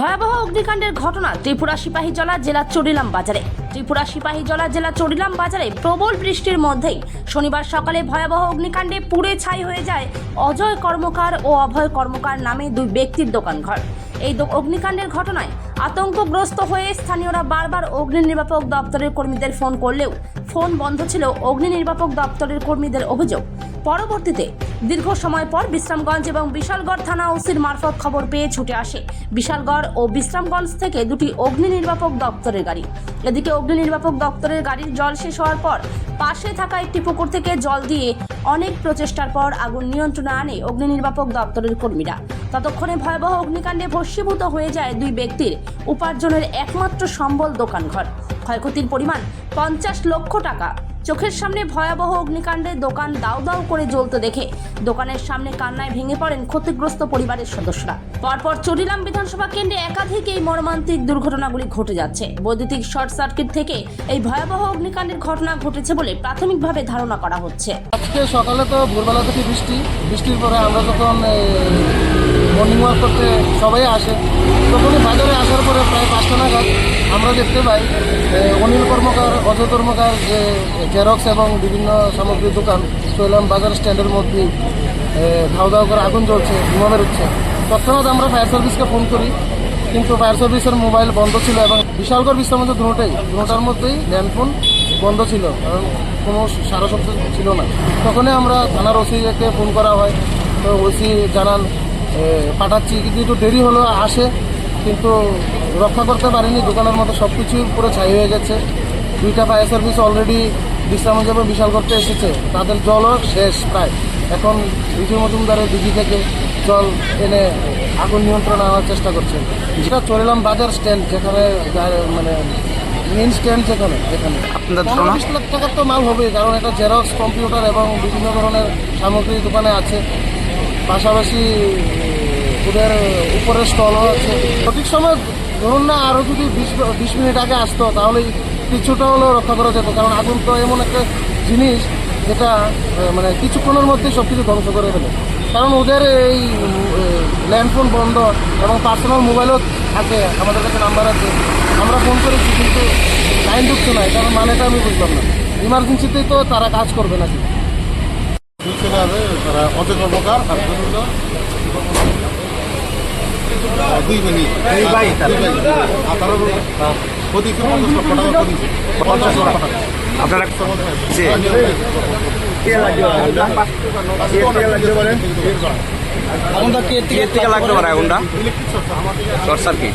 ভয়াবহ অগ্নিকাণ্ডের ঘটনা ত্রিপুরা সিপাহীজলা জেলার চরিলাম বাজারে। ত্রিপুরা সিপাহীজলা জেলা চরিলাম বাজারে প্রবল বৃষ্টির মধ্যেই শনিবার সকালে ভয়াবহ অগ্নিকাণ্ডে পুড়ে ছাই হয়ে যায় অজয় কর্মকার ও অভয় কর্মকার নামে দুই ব্যক্তির দোকানঘর। এই অগ্নিকাণ্ডের ঘটনায় আতঙ্কগ্রস্ত হয়ে স্থানীয়রা বারবার অগ্নি নির্বাপক দপ্তরের কর্মীদের ফোন করলেও ফোন বন্ধ ছিল অগ্নি নির্বাপক দপ্তরের কর্মীদের অভিযোগ। পরবর্তীতে দীর্ঘ সময় পর বিশ্রামগঞ্জ এবং বিশালগড় থানা ওসির মারফত খবর পেয়ে ছুটে আসে। বিশালগড় ও বিশ্রামগঞ্জ থেকে দুটি অগ্নি নির্বাপক দপ্তরের গাড়ি। এদিকে অগ্নি নির্বাপক দপ্তরের গাড়ির জল শেষ হওয়ার পর পাশে থাকা একটি পুকুর থেকে জল দিয়ে অনেক প্রচেষ্টার পর আগুন নিয়ন্ত্রণে আনে অগ্নি নির্বাপক দপ্তরের কর্মীরা। ততক্ষণে ভয়াবহ অগ্নিকাণ্ডে ভস্মীভূত হয়ে যায় দুই ব্যক্তির উপার্জনের একমাত্র সম্বল দোকানঘর। ক্ষয়ক্ষতির পরিমাণ পঞ্চাশ লক্ষ টাকা। চোখের সামনে ভয়াবহ অগ্নিকাণ্ডে দোকান দাউ দাউ করে জ্বলতে দেখে দোকানের সামনে কান্নায় ভেঙে পড়েন ক্ষতিগ্রস্ত পরিবারের সদস্যরা। পরপর চটিলাম বিধানসভা কেন্দ্রে একাধিক এই মর্মান্তিক দুর্ঘটনাগুলি ঘটে যাচ্ছে। বৈদ্যুতিক শর্ট সার্কিট থেকে এই ভয়াবহ অগ্নিকাণ্ডের ঘটনা ঘটেছে বলে প্রাথমিকভাবে ধারণা করা হচ্ছে। আজকে সকালে তো ভোরবেলা থেকে বৃষ্টি। বৃষ্টির পরে আমরা যখন মর্নিং ওয়াক করতে সবাই আসে, তখনই বাজারে আসার পরে প্রায় পাঁচটা নাগাদ আমরা দেখতে পাই অনিল কর্মকার অজয় কর্মকার যে জেরক্স এবং বিভিন্ন সামগ্রীর দোকান, চৈলাম বাজার স্ট্যান্ডের মধ্যে ধাও ধাও করে আগুন জ্বলছে, ধোঁয়া বেরোচ্ছে। তৎক্ষণাৎ আমরা ফায়ার সার্ভিসকে ফোন করি, কিন্তু ফায়ার সার্ভিসের মোবাইল বন্ধ ছিল এবং বিশালগড় বিশ্বের মধ্যে দুটোটাই দুটোটার মধ্যেই ল্যান্ডফোন বন্ধ ছিল, কারণ কোনো সারা ছিল না। তখনই আমরা থানার ওসিকে ফোন করা হয়, তো ওসি জানান পাঠাচ্ছি, কিন্তু একটু দেরি হলো আসে, কিন্তু রক্ষা করতে পারিনি, দোকানের মতো সব কিছুই পুরো ছাই হয়ে গেছে। দুইটা ফায়ার সার্ভিস অলরেডি বিশ্রামগঞ্জ এবং বিশাল করতে এসেছে। তাদের জলও শেষ প্রায়। এখন ঋতু মজুমদারের দিঘি থেকে জল এনে আগুন নিয়ন্ত্রণ আনার চেষ্টা করছে। যেটা চলিলাম বাজার স্ট্যান্ড যেখানে মানে মেন স্ট্যান্ড যেখানে যেখানে। বিশ লাখ টাকার তো মাল হবে কারণ এটা জেরক্স কম্পিউটার এবং বিভিন্ন ধরনের সামগ্রী দোকানে আছে। পাশাপাশি ওদের উপরের স্টলও আছে। সঠিক সময় ধরুন না আরও যদি বিশ বিশ মিনিট আগে আসতো তাহলে কিছুটা হলেও রক্ষা করা যেত কারণ আগুন তো এমন একটা জিনিস যেটা মানে কিছুক্ষণের মধ্যেই সব কিছু ধ্বংস করে ফেলে কারণ ওদের এই ল্যান্ডফোন বন্ধ এবং পার্সোনাল মোবাইলও থাকে আমাদের কাছে নাম্বার আছে। আমরা ফোন করেছি কিন্তু লাইন ঢুকছে না এটার মানেটা আমি বুঝলাম না। ইমার্জেন্সিতেই তো তারা কাজ করবে নাকি? তারা অজয় কর্মকার দুই মিনিট প্রতিদিন পঞ্চাশ লক্ষ টাকা প্রতিদিন পঞ্চাশ লক্ষ টাকা। আপনারা লাগতে পারে শর্ট সার্কিট।